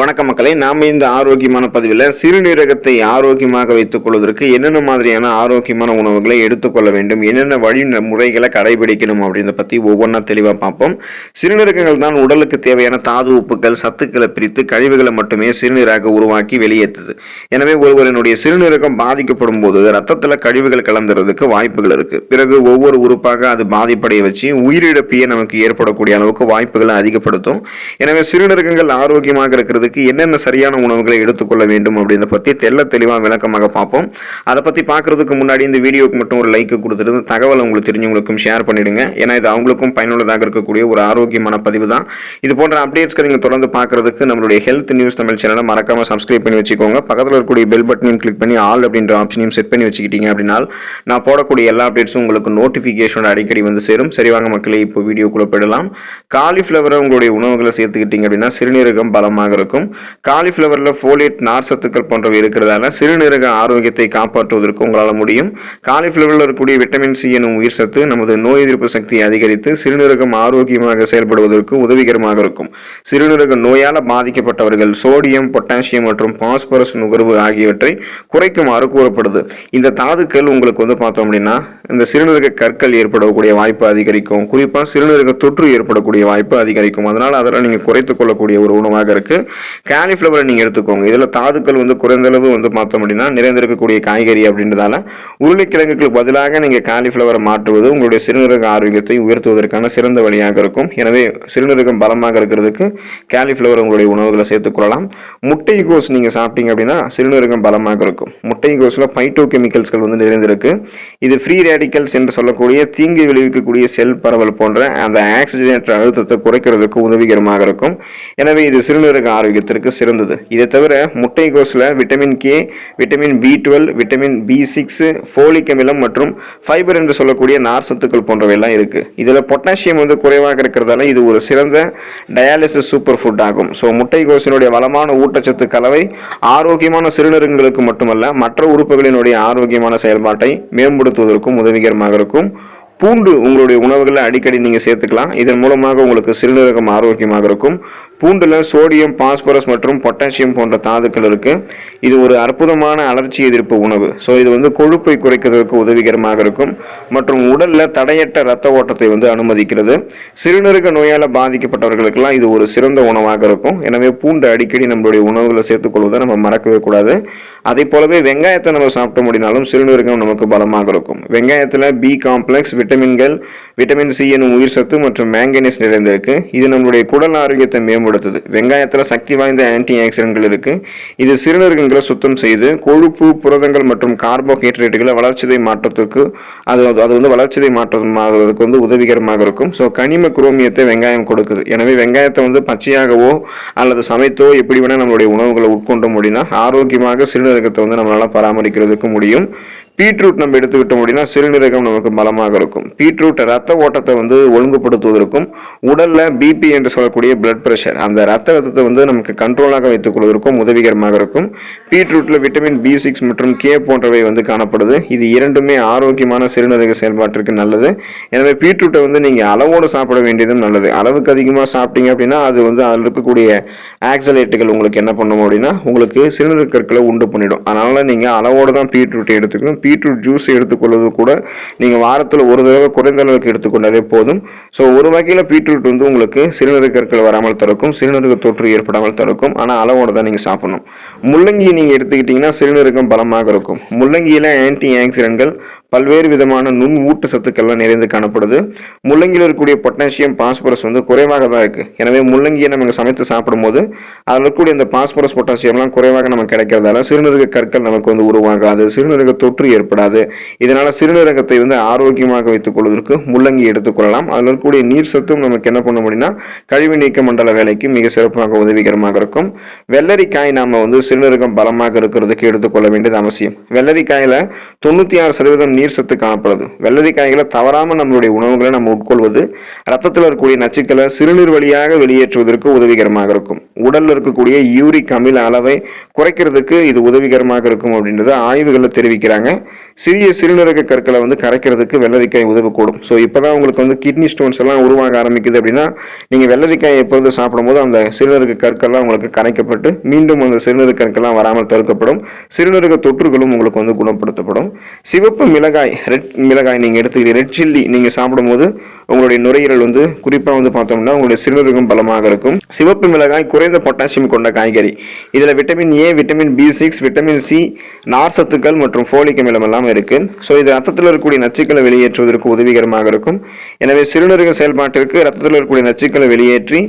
வணக்க மக்களை நாம் இந்த ஆரோக்கியமான பதிவில் சிறுநீரகத்தை ஆரோக்கியமாக வைத்துக் கொள்வதற்கு என்னென்ன மாதிரியான ஆரோக்கியமான உணவுகளை எடுத்துக்கொள்ள வேண்டும் என்னென்ன வழி முறைகளை கடைபிடிக்கணும் அப்படின்றத பற்றி ஒவ்வொன்றா தெளிவாக பார்ப்போம். சிறுநீரகங்கள் தான் உடலுக்கு தேவையான தாது உப்புக்கள் சத்துக்களை பிரித்து கழிவுகளை மட்டுமே சிறுநீராக உருவாக்கி வெளியேற்றுது. எனவே ஒருவரினுடைய சிறுநீரகம் பாதிக்கப்படும் போது ரத்தத்தில் கழிவுகள் கலந்துறதுக்கு வாய்ப்புகள் இருக்குது பிறகு ஒவ்வொரு உறுப்பாக அது பாதிப்படைய வச்சு உயிரிழப்பையே நமக்கு ஏற்படக்கூடிய அளவுக்கு வாய்ப்புகளை அதிகப்படுத்தும். எனவே சிறுநீரகங்கள் ஆரோக்கியமாக இருக்கிறது இருக்கிறதுக்கு என்னென்ன சரியான உணவுகளை எடுத்துக்கொள்ள வேண்டும் அப்படின்றத பற்றி தெள்ள தெளிவாக விளக்கமாக பார்ப்போம். அதை பற்றி பார்க்குறதுக்கு முன்னாடி இந்த வீடியோக்கு மட்டும் ஒரு லைக் கொடுத்துட்டு தகவல் தகவலை உங்களுக்கு தெரிஞ்சவங்களுக்கும் ஷேர் பண்ணிவிடுங்க ஏன்னா இது அவங்களுக்கும் பயனுள்ளதாக இருக்கக்கூடிய ஒரு ஆரோக்கியமான பதிவு தான். இது போன்ற அப்டேட்ஸ்க்கு நீங்கள் தொடர்ந்து பார்க்குறதுக்கு நம்மளுடைய ஹெல்த் நியூஸ் தமிழ் சேனலை மறக்காமல் சப்ஸ்கிரைப் பண்ணி வச்சுக்கோங்க. பக்கத்தில் இருக்கக்கூடிய பெல் பட்டனையும் கிளிக் பண்ணி ஆல் அப்படின்ற ஆப்ஷனையும் செட் பண்ணி வச்சுக்கிட்டீங்க அப்படின்னா நான் போடக்கூடிய எல்லா அப்டேட்ஸும் உங்களுக்கு நோட்டிஃபிகேஷன் அடிக்கடி வந்து சேரும். சரி வாங்க மக்களே இப்போ வீடியோக்குள்ளே போயிடலாம். காலிஃப்ளவரை உங்களுடைய உணவுகளை சேர்த்துக்கிட்டீங்க அப்படின்னா சிறுநீரகம் பலமாக இருக்கும். காலிஃப்ளவரில் ஃபோலியேட் நார் சத்துக்கள் போன்றவை இருக்கிறதால சிறுநீரக ஆரோக்கியத்தை காப்பாற்றுவதற்கு உங்களால் முடியும். காலிஃப்ளவரில் இருக்கக்கூடிய விட்டமின் சி எனும் உயிர் சத்து நமது நோய் எதிர்ப்பு சக்தியை அதிகரித்து சிறுநீரகம் ஆரோக்கியமாக செயல்படுவதற்கு உதவிகரமாக இருக்கும். சிறுநீரக நோயால் பாதிக்கப்பட்டவர்கள் சோடியம் பொட்டாசியம் மற்றும் பாஸ்பரஸ் நுகர்வு ஆகியவற்றை குறைக்குமாறு கூறப்படுது. இந்த தாதுக்கள் உங்களுக்கு வந்து பார்த்தோம் அப்படின்னா இந்த சிறுநீரக கற்கள் ஏற்படக்கூடிய வாய்ப்பு அதிகரிக்கும். குறிப்பாக சிறுநீரக தொற்று ஏற்படக்கூடிய வாய்ப்பு அதிகரிக்கும். அதனால் அதெல்லாம் நீங்கள் குறைத்துக் கொள்ளக்கூடிய ஒரு உணவாக இருக்குது காலிஃப்ளவரை நீங்கள் எடுத்துக்கோங்க. இதில் தாதுக்கள் வந்து குறைந்த அளவு வந்து பார்த்தோம் அப்படின்னா நிறைந்திருக்கக்கூடிய காய்கறி அப்படின்றதால உருளைக்கிழங்குகளுக்கு பதிலாக நீங்கள் காலிஃப்ளவரை மாற்றுவது உங்களுடைய சிறுநீரக ஆரோக்கியத்தை உயர்த்துவதற்கான சிறந்த வழியாக இருக்கும். எனவே சிறுநீரகம் பலமாக இருக்கிறதுக்கு காலிஃப்ளவர் உங்களுடைய உணவுகளை சேர்த்துக்கொள்ளலாம் முட்டைகோஸ் நீங்கள் சாப்பிட்டீங்க அப்படின்னா சிறுநீரகம் பலமாக இருக்கும். முட்டைகோஸில் பைட்டோ கெமிக்கல்ஸ்கள் வந்து நிறைந்திருக்கு. இது ஃப்ரீ ரேடிக்கல்ஸ் என்று சொல்லக்கூடிய தீங்கு விளைவிக்கக்கூடிய செல் பரவல் போன்ற அந்த ஆக்சிஜனேற்ற அழுத்தத்தை குறைக்கிறதுக்கு உதவிகரமாக இருக்கும். எனவே இது சிறுநீரக ஆரோக்கியத்திற்கு சிறந்தது. இதை தவிர முட்டைகோஸில் vitamin K vitamin B twelve vitamin B six folic அமிலம் மற்றும் ஃபைபர் என்று சொல்லக்கூடிய நார் சத்துக்கள் போன்றவையெல்லாம் இருக்கு. இதில் பொட்டாசியம் வந்து குறைவாக இருக்கிறதால இது ஒரு சிறந்த டயாலிசிஸ் சூப்பர் ஃபுட் ஆகும். ஸோ முட்டைகோஸினுடைய வளமான ஊட்டச்சத்து கலவை ஆரோக்கியமான சிறுநீரகங்களுக்கு மட்டுமல்ல மற்ற உறுப்புகளினுடைய ஆரோக்கியமான செயல்பாட்டை மேம்படுத்துவதற்கும் உதவிகரமாக இருக்கும். பூண்டு உங்களுடைய உணவுகளில் அடிக்கடி நீங்கள் சேர்த்துக்கலாம். இதன் மூலமாக உங்களுக்கு சிறுநீரகம் ஆரோக்கியமாக இருக்கும். பூண்டில் சோடியம் பாஸ்பரஸ் மற்றும் பொட்டாசியம் போன்ற தாதுக்கள் இருக்குது இது ஒரு அற்புதமான அலர்ச்சி எதிர்ப்பு உணவு. ஸோ இது வந்து கொழுப்பை குறைக்கிறதுக்கு உதவிகரமாக இருக்கும். மற்றும் உடலில் தடையற்ற இரத்த ஓட்டத்தை வந்து அனுமதிக்கிறது. சிறுநீரக நோயால் பாதிக்கப்பட்டவர்களுக்கெல்லாம் இது ஒரு சிறந்த உணவாக இருக்கும். எனவே பூண்டு அடிக்கடி நம்மளுடைய உணவுகளை சேர்த்துக்கொள்வதை நம்ம மறக்கவே கூடாது. அதே போலவே வெங்காயத்தை நம்ம சாப்பிட்ட முடினாலும் சிறுநீரகம் நமக்கு பலமாக இருக்கும். வெங்காயத்தில் பி காம்ப்ளெக்ஸ் விட்டமின்கள் விட்டமின் சி எனும் உயிர் சத்து மற்றும் மேங்கனீஸ் நிறைந்திருக்கு. இது நம்மளுடைய குடல் ஆரோக்கியத்தை மேம்படுத்துது. வெங்காயத்தில் சக்தி வாய்ந்த ஆன்டி ஆக்சிடென்ட்கள் இருக்குது இது சிறுநீரகங்களை சுத்தம் செய்து கொழுப்பு புரதங்கள் மற்றும் கார்போஹைட்ரேட்டுகளை வளர்ச்சிதை மாற்றத்துக்கு அது அது வந்து வளர்ச்சிதை மாற்றமாகிறதுக்கு வந்து உதவிகரமாக இருக்கும். ஸோ கனிம குரோமியத்தை வெங்காயம் கொடுக்குது. எனவே வெங்காயத்தை வந்து பச்சையாகவோ அல்லது சமைத்தோ எப்படி வேணால் நம்மளுடைய உணவுகளை உட்கொண்ட முடியும்னா ஆரோக்கியமாக சிறுநீரகத்தை வந்து நம்மளால் பராமரிக்கிறதுக்கு முடியும். பீட்ரூட் நம்ம எடுத்துக்கிட்டோம் அப்படின்னா சிறுநீரகம் நமக்கு பலமாக இருக்கும். பீட்ரூட் ரத்த ஓட்டத்தை வந்து ஒழுங்குபடுத்துவதற்கும் உடலில் பிபி என்று சொல்லக்கூடிய பிளட் ப்ரெஷர் அந்த ரத்த அழுத்தத்தை வந்து நமக்கு கண்ட்ரோலாக வைத்துக் கொள்வதற்கும் உதவிகரமாக இருக்கும். பீட்ரூட்டில் விட்டமின் பி சிக்ஸ் மற்றும் கே போன்றவை வந்து காணப்படுது. இது இரண்டுமே ஆரோக்கியமான சிறுநீரக செயல்பாட்டிற்கு நல்லது. எனவே பீட்ரூட்டை வந்து நீங்கள் அளவோடு சாப்பிட வேண்டியதும் நல்லது. அளவுக்கு அதிகமாக சாப்பிட்டீங்க அப்படின்னா அது வந்து அதில் இருக்கக்கூடிய ஆக்சலேட்டுகள் உங்களுக்கு என்ன பண்ணும் அப்படின்னா உங்களுக்கு சிறுநீரக கற்களை உண்டு பண்ணிடும். அதனால் நீங்கள் அளவோடு தான் பீட்ரூட்டை எடுத்துக்கணும். பீட்ரூட் ஜூஸ் எடுத்துக்கொள்வது கூட நீங்கள் வாரத்தில் ஒரு தடவை குறைந்த அளவுக்கு எடுத்துக்கொண்டாலே போதும். ஸோ ஒரு வகையில் பீட்ரூட் வந்து உங்களுக்கு சிறுநீரக கற்கள் வராமல் தடுக்கும் சிறுநீரக தொற்று ஏற்படாமல் தடுக்கும். ஆனால் அளவோடு தான் நீங்கள் சாப்பிடணும். முள்ளங்கியை நீங்கள் எடுத்துக்கிட்டிங்கன்னா சிறுநீரகம் பலமாக இருக்கும். முள்ளங்கியில் ஆன்டி ஆக்சிடென்ட்கள் பல்வேறு விதமான நுண் ஊட்டச்சத்துக்கள்லாம் நிறைந்து காணப்படுது. முள்ளங்கியில் இருக்கக்கூடிய பொட்டாசியம் பாஸ்பரஸ் வந்து குறைவாக தான் இருக்குது எனவே முள்ளங்கியை நம்ம சமைத்து சாப்பிடும்போது அதில் இருக்கக்கூடிய இந்த பாஸ்பரஸ் பொட்டாசியம்லாம் குறைவாக நமக்கு கிடைக்கிறதால சிறுநீரக கற்கள் நமக்கு வந்து உருவாகாது சிறுநீரக தொற்று ஏற்படாது. இதனால் சிறுநீரகத்தை வந்து ஆரோக்கியமாக வைத்துக் கொள்வதற்கு முள்ளங்கி எடுத்துக்கொள்ளலாம் அதில் இருக்கக்கூடிய நீர் சத்தும் நமக்கு என்ன பண்ண முடியும்னா கழிவு நீக்க மண்டல வேலைக்கு மிக சிறப்பாக உதவிகரமாக இருக்கும். வெள்ளரிக்காய் நாம் வந்து சிறுநீரகம் பலமாக இருக்கிறதுக்கு எடுத்துக்கொள்ள வேண்டியது அவசியம். வெள்ளரிக்காயில் தொண்ணூற்றி ஆறு சதவீதம் நீர் நீர் சத்து காணப்படுது வெள்ளரிக்காய்களை தவறாமல் நம்மளுடைய உணவுகளை நம்ம உட்கொள்வது ரத்தத்தில் இருக்கக்கூடிய நச்சுக்களை சிறுநீர் வழியாக வெளியேற்றுவதற்கு உதவிகரமாக இருக்கும். உடலில் இருக்கக்கூடிய யூரிக் அமில அளவை குறைக்கிறதுக்கு இது உதவிகரமாக இருக்கும் அப்படின்றத ஆய்வுகளில் தெரிவிக்கிறாங்க. சிறிய சிறுநீரக கற்களை வந்து கரைக்கிறதுக்கு வெள்ளரிக்காய் உதவக்கூடும். ஸோ இப்போ தான் உங்களுக்கு வந்து கிட்னி ஸ்டோன்ஸ் எல்லாம் உருவாக ஆரம்பிக்குது அப்படின்னா நீங்கள் வெள்ளரிக்காய் எப்பொழுது சாப்பிடும்போது அந்த சிறுநீரக கற்கள்லாம் உங்களுக்கு கரைக்கப்பட்டு மீண்டும் அந்த சிறுநீரக கற்கள்லாம் வராமல் தடுக்கப்படும். சிறுநீரக தொற்றுகளும் உங்களுக்கு வந்து குணப்படுத்தப்படும். சிவப்பு மிளகாய் ரெட் மிளகாய் நீங்கள் எடுத்துக்கிட்டு ரெட் சில்லி நீங்கள் சாப்பிடும்போது உங்களுடைய நுரையீரல் வந்து குறிப்பாக வந்து பார்த்தோம்னா உங்களுடைய சிறுநீரகம் பலமாக இருக்கும். சிவப்பு மிளகாய் குறைந்த பொட்டாசியம் கொண்ட காய்கறி. இதில் vitamin A vitamin B six vitamin C நார் சத்துக்கள் மற்றும் ஃபோலிக் அமிலம் எல்லாம் இருக்கு. ஸோ இது ரத்தத்தில் இருக்கக்கூடிய நச்சுக்களை வெளியேற்றுவதற்கு உதவிகரமாக இருக்கும். எனவே சிறுநீரக செயல்பாட்டிற்கு ரத்தத்தில் இருக்கக்கூடிய நச்சுக்களை வெளியேற்றி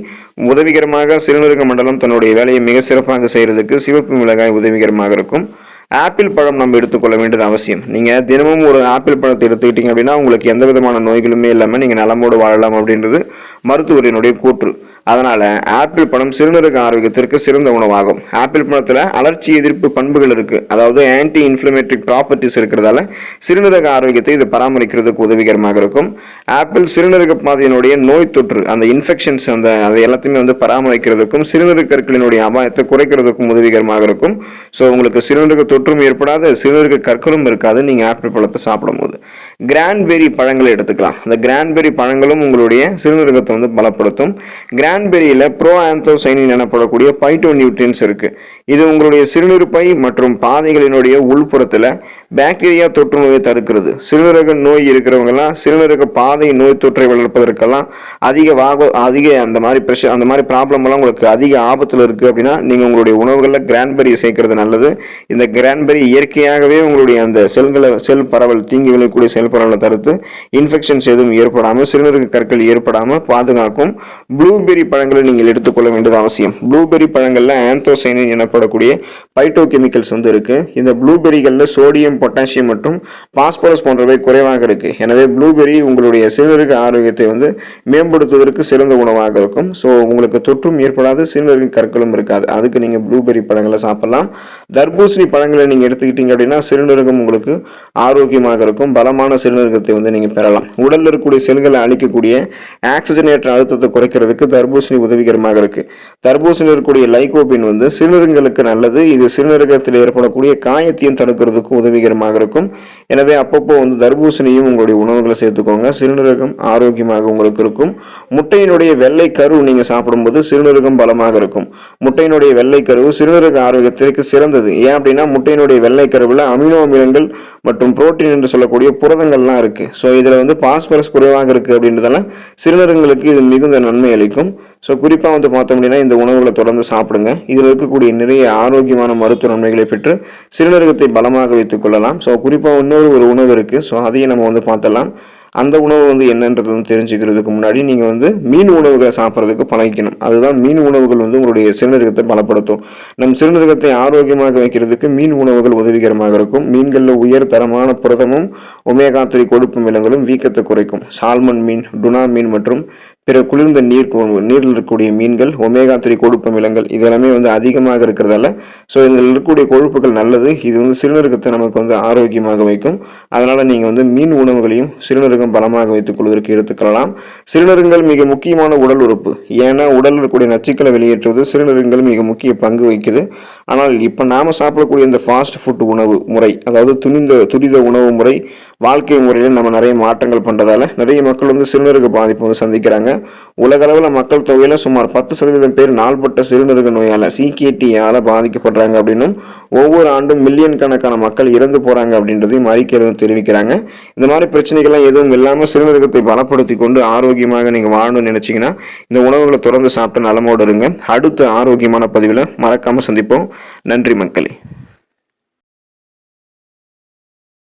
உதவிகரமாக சிறுநீரக மண்டலம் தன்னுடைய வேலையை மிக சிறப்பாக செய்கிறதுக்கு சிவப்பு மிளகாய் உதவிகரமாக இருக்கும். ஆப்பிள் பழம் நம்ம எடுத்துக்கொள்ள வேண்டியது அவசியம். நீங்கள் தினமும் ஒரு ஆப்பிள் பழத்தை எடுத்துக்கிட்டீங்க அப்படின்னா உங்களுக்கு எந்த விதமான நோய்களுமே இல்லாமல் நீங்கள் நலமோடு வாழலாம் அப்படின்றது மருத்துவரினுடைய கூற்று. அதனால் ஆப்பிள் பழம் சிறுநீரக ஆரோக்கியத்திற்கு சிறந்த உணவாகும். ஆப்பிள் பழத்தில் அலர்ச்சி எதிர்ப்பு பண்புகள் இருக்குது அதாவது ஆன்டி இன்ஃப்ளமேட்டரி ப்ராப்பர்ட்டிஸ் இருக்கிறதால சிறுநீரக ஆரோக்கியத்தை இது பராமரிக்கிறதுக்கு உதவிகரமாக இருக்கும். ஆப்பிள் சிறுநீரக பாதையினுடைய நோய் தொற்று அந்த இன்ஃபெக்ஷன்ஸ் அந்த அதை எல்லாத்தையுமே வந்து பராமரிக்கிறதுக்கும் சிறுநீரக கற்களினுடைய அபாயத்தை குறைக்கிறதுக்கும் உதவிகரமாக இருக்கும். ஸோ உங்களுக்கு சிறுநீரக தொற்றும் ஏற்படாத சிறுநீரக கற்களும் இருக்காது. நீங்கள் ஆப்பிள் பழத்தை சாப்பிடும்போது. கிராண்ட்பெரி பழங்களை எடுத்துக்கலாம். அந்த கிராண்ட்பெரி பழங்களும் உங்களுடைய சிறுநீரகத்தை வந்து பலப்படுத்தும். கிராண்ட்பெரியில் ப்ரோ ஆந்தோசைனின் எனப்படக்கூடிய பைட்டோ நியூட்ரியன்ஸ் இருக்கு. இது உங்களுடைய சிறுநீர்ப்பை மற்றும் பாதைகளினுடைய உள்புறத்தில் பாக்டீரியா தொற்று நோயை தடுக்கிறது. சிறுநீரக நோய் இருக்கிறவங்கலாம் சிறுநீரக பாதை நோய் தொற்றை வளர்ப்பதற்கெல்லாம் அதிக வாக அதிக அந்த மாதிரி ப்ரெஷர் அந்த மாதிரி ப்ராப்ளம்லாம் உங்களுக்கு அதிக ஆபத்தில் இருக்குது அப்படின்னா நீங்கள் உங்களுடைய உணவுகளில் கிரான்பெரி சேர்க்கறது நல்லது. இந்த கிரான்பெரி இயற்கையாகவே உங்களுடைய அந்த செல்களை செல் பரவல் தீங்கி விழக்கூடிய செல் பரவலை தடுத்து இன்ஃபெக்ஷன்ஸ் எதுவும் ஏற்படாமல் சிறுநீரக கற்கள் ஏற்படாமல் பாதுகாக்கும் ப்ளூபெரி பழங்களை நீங்கள் எடுத்துக்கொள்ள வேண்டியது அவசியம். ப்ளூபெரி பழங்களில் ஆந்தோசைனின் எனப்படக்கூடிய பைட்டோ கெமிக்கல்ஸ் வந்து இருக்குது இந்த ப்ளூபெரிகளில் சோடியம் பொட்டாசியம் மற்றும் பாஸ்பரஸ் போன்றவை குறைவாக இருக்குது எனவே ப்ளூபெரி உங்களுடைய சிறுநீரக ஆரோக்கியத்தை வந்து மேம்படுத்துவதற்கு சிறந்த உணவாக இருக்கும். ஸோ உங்களுக்கு தொற்றும் ஏற்படாது சிறுநீரக கற்களும் இருக்காது. அதுக்கு நீங்கள் ப்ளூபெரி பழங்களை சாப்பிடலாம். தர்பூசணி பழங்களை நீங்கள் எடுத்துக்கிட்டீங்க அப்படின்னா சிறுநீரகம் உங்களுக்கு ஆரோக்கியமாக இருக்கும். பலமான சிறுநீரகத்தை வந்து நீங்கள் பெறலாம். உடலில் இருக்கக்கூடிய செல்களை அழிக்கக்கூடிய ஆக்சிஜனேற்ற அழுத்தத்தை குறைக்கிறதுக்கு தர்பூசணி உதவிகரமாக இருக்குது தர்பூசணி இருக்கக்கூடிய லைகோபின் வந்து சிறுநீரகங்களுக்கு நல்லது. இது சிறுநீரகத்தில் ஏற்படக்கூடிய காயத்தையும் தடுக்கிறதுக்கு உதவிகரமாக இருக்கும். எனவே அப்பப்போ வந்து தர்பூசணியும் உங்களுடைய உணவுகளை சேர்த்துக்கோங்க. சிறுநீரகம் ஆரோக்கியமாக உங்களுக்கு இருக்கும். முட்டையினுடைய வெள்ளை கரு நீங்கள் சாப்பிடும்போது சிறுநீரகம் பலமாக இருக்கும். முட்டையினுடைய வெள்ளை கருவு சிறுநீரக ஆரோக்கியத்திற்கு சிறந்தது. ஏன் அப்படின்னா முட்டையினுடைய வெள்ளை கருவில் அமினோ அமிலங்கள் மற்றும் புரோட்டீன் என்று சொல்லக்கூடிய புரதங்கள்லாம் இருக்குது ஸோ இதில் வந்து பாஸ்பரஸ் குறைவாக இருக்கு அப்படின்றதால சிறுநீரகங்களுக்கு இது மிகுந்த நன்மை அளிக்கும். ஸோ குறிப்பாக வந்து பார்த்தோம் அப்படின்னா இந்த உணவுகளை தொடர்ந்து சாப்பிடுங்க. இதில் இருக்கக்கூடிய நிறைய ஆரோக்கியமான மருத்துவ நன்மைகளை பெற்று சிறுநீரகத்தை பலமாக வைத்துக் கொள்ளலாம். ஸோ குறிப்பாக இன்னொரு ஒரு உணவு இருக்குது ஸோ அதையும் நம்ம வந்து பார்த்தலாம் அந்த உணவு வந்து என்னன்றது வந்து தெரிஞ்சுக்கிறதுக்கு முன்னாடி நீங்கள் வந்து மீன் உணவுகளை சாப்பிட்றதுக்கு பழகிக்கணும். அதுதான் மீன் உணவுகள் வந்து உங்களுடைய சிறுநீரகத்தை பலப்படுத்தும். நம் சிறுநீரகத்தை ஆரோக்கியமாக வைக்கிறதுக்கு மீன் உணவுகள் உதவிகரமாக இருக்கும். மீன்களில் உயர் தரமான புரதமும் ஒமேகா த்ரீ கொழுப்பு மிலங்களும் வீக்கத்தை குறைக்கும். சால்மன் மீன் டுனா மீன் மற்றும் பிற குளிர்ந்த நீர் நீரில் இருக்கக்கூடிய மீன்கள் ஒமேகா த்ரீ கொழுப்பு அமிலங்கள் இதெல்லாமே வந்து அதிகமாக இருக்கிறதால ஸோ இதில் இருக்கக்கூடிய கொழுப்புகள் நல்லது. இது வந்து சிறுநீரகத்தை நமக்கு வந்து ஆரோக்கியமாக வைக்கும். அதனால் நீங்கள் வந்து மீன் உணவுகளையும் சிறுநீரகம் பலமாக வைத்துக் கொள்வதற்கு எடுத்துக்கொள்ளலாம். சிறுநீரகங்கள் மிக முக்கியமான உடல் உறுப்பு. ஏன்னா உடலில் இருக்கக்கூடிய நச்சுக்களை வெளியேற்றுவது சிறுநீரகங்கள் மிக முக்கிய பங்கு வகிக்குது. ஆனால் இப்போ நாம் சாப்பிடக்கூடிய இந்த ஃபாஸ்ட் ஃபுட் உணவு முறை அதாவது துணிந்த துரித உணவு முறை வாழ்க்கை முறையில் நம்ம நிறைய மாற்றங்கள் பண்ணுறதால நிறைய மக்கள் வந்து சிறுநீரக பாதிப்பு வந்து சந்திக்கிறாங்க. உலகளவில் மக்கள் தொகையில் சுமார் பத்து சதவீதம் பேர் நாள்பட்ட சிறுநீரக நோயால் சிகேடியால் பாதிக்கப்படுறாங்க அப்படின்னும் ஒவ்வொரு ஆண்டும் மில்லியன் கணக்கான மக்கள் இறந்து போகிறாங்க அப்படின்றதையும் அறிக்கையில் தெரிவிக்கிறாங்க. இந்த மாதிரி பிரச்சனைகள்லாம் எதுவும் இல்லாமல் சிறுநீரகத்தை பலப்படுத்தி கொண்டு ஆரோக்கியமாக நீங்கள் வாழணும்னு நினச்சிங்கன்னா இந்த உணவுகளை தொடர்ந்து சாப்பிட்டு நலமோடு இருங்க. அடுத்த ஆரோக்கியமான பதிவில் மறக்காமல் சந்திப்போம். நன்றி மக்களே.